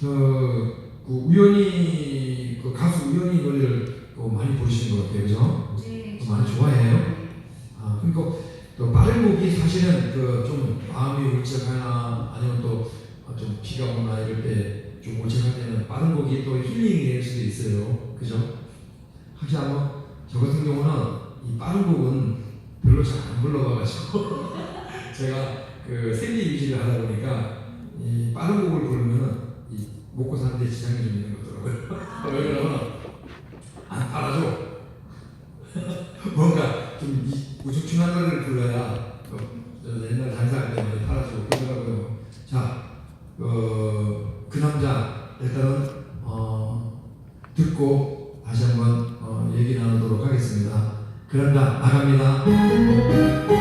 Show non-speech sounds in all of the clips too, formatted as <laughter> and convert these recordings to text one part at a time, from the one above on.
그, 그 우연히 그 가수 우연히 노래를 또 많이 부르시는 것 같아요, 그죠? 네. 많이 좋아해요. 아, 그러니까 또 빠른 곡이 사실은 그 좀 마음이 울적하나 아니면 또 좀 비가 오나 이럴 때 좀 울적할 때는 빠른 곡이 또 힐링이 될 수도 있어요, 그죠? 하지만 아마 저 같은 경우는 이 빠른 곡은 별로 잘 안 불러봐가지고 <laughs> 제가 그 샌디 뮤직을 하다 보니까 이 빠른 곡을 부르면은 이 먹고 사는 데 지장이 좀 있는 거더라고요. 왜 그러면 안 팔아줘. 뭔가 좀 이- 우중충한 노래를 불러야 옛날 장사할 때 많이 팔아주고 그러더라고요. 자, 어, 그 남자 일단은 어, 듣고 다시 한번 어, 얘기 나누도록 하겠습니다. 그 남자 나갑니다.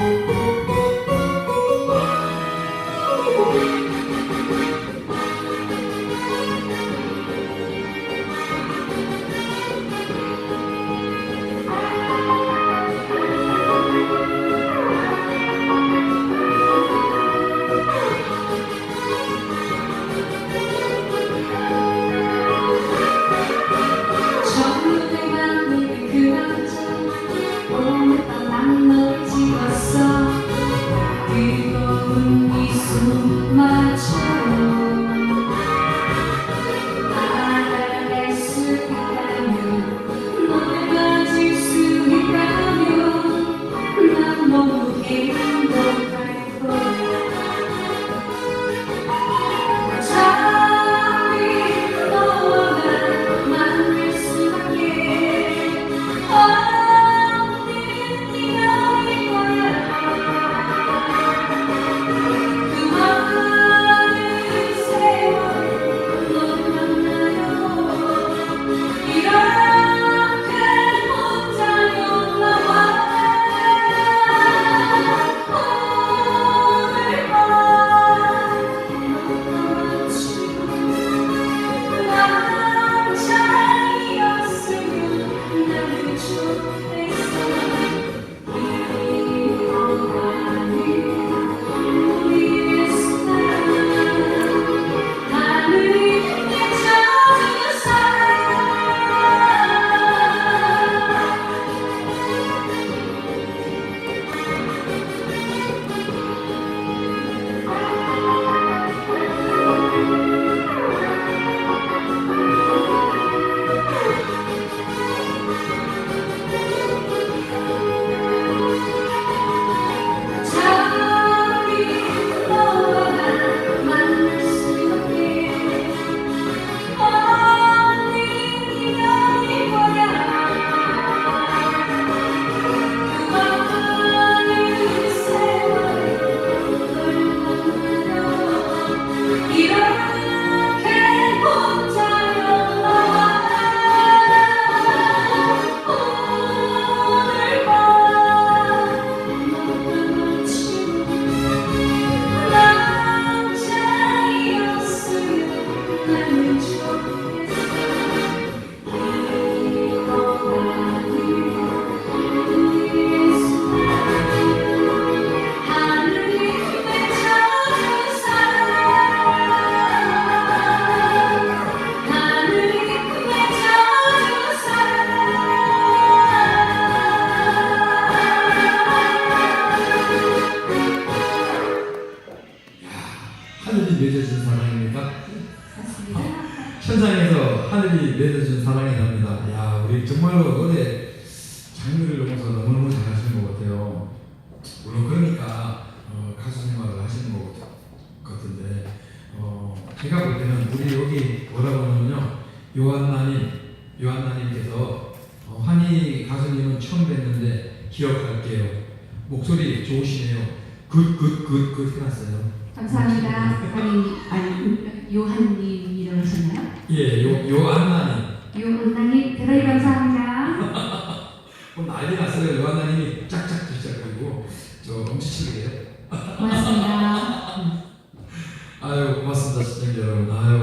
천상에서 하늘이 맺어준 사랑이 납니다. 야, 우리 정말로 노래 장르를 넘어서 너무너무 잘하시는 것 같아요. 물론 그러니까 어, 가수 생활을 하시는 것 같- 같은데 어, 제가 볼 때는 우리 여기 오다 보면요 요한나님 요한나님께서 어, 환희 가수님은 처음 뵀는데 기억할게요. 목소리 좋으시네요. 굿 굿 굿굿 해놨어요. 감사합니다. 아니, 아니 요한님이라고 하셨나요? 예, 요 요한나님. 요한님 대단히 감사합니다. 어, 난리 났어요. 요한나님이 짝짝 시작하고 저 엄지치기예요. 고맙습니다. <laughs> 아유 고맙습니다 시청자 여러분. 아유